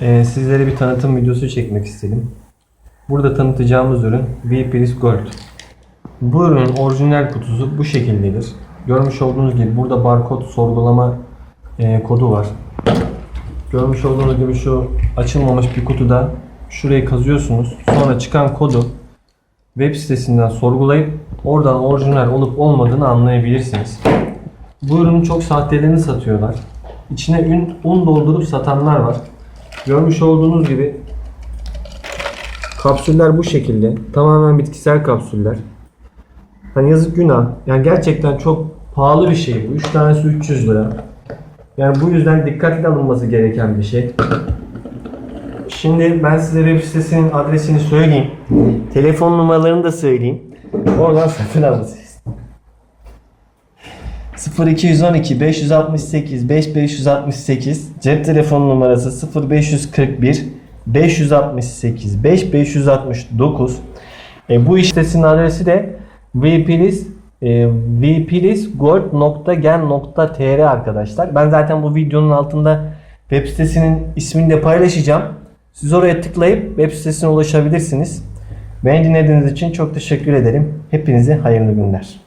e, sizlere bir tanıtım videosu çekmek istedim. Burada tanıtacağımız ürün V-Priz Gold. Bu ürünün orijinal kutusu bu şekildedir. Görmüş olduğunuz gibi burada barkod sorgulama e, kodu var. Görmüş olduğunuz gibi şu açılmamış bir kutuda şurayı kazıyorsunuz. Sonra çıkan kodu web sitesinden sorgulayıp oradan orijinal olup olmadığını anlayabilirsiniz. Bu ürünün çok sahtelerini satıyorlar. İçine un doldurup satanlar var. Görmüş olduğunuz gibi kapsüller bu şekilde. Tamamen bitkisel kapsüller. Hani yazık günah. Yani gerçekten çok pahalı bir şey bu. 3 tanesi 300 lira. Yani bu yüzden dikkatli alınması gereken bir şey. Şimdi ben size web sitesinin adresini söyleyeyim. Telefon numaralarını da söyleyeyim. Oradan satın alırsınız. 0212 568 5568 cep telefonu numarası 0541 568 5569 e, bu iş adresi de vplis e, vplisgold.gen.tr arkadaşlar. Ben zaten bu videonun altında web sitesinin ismini de paylaşacağım. Siz oraya tıklayıp web sitesine ulaşabilirsiniz. Beni dinlediğiniz için çok teşekkür ederim. Hepinize hayırlı günler.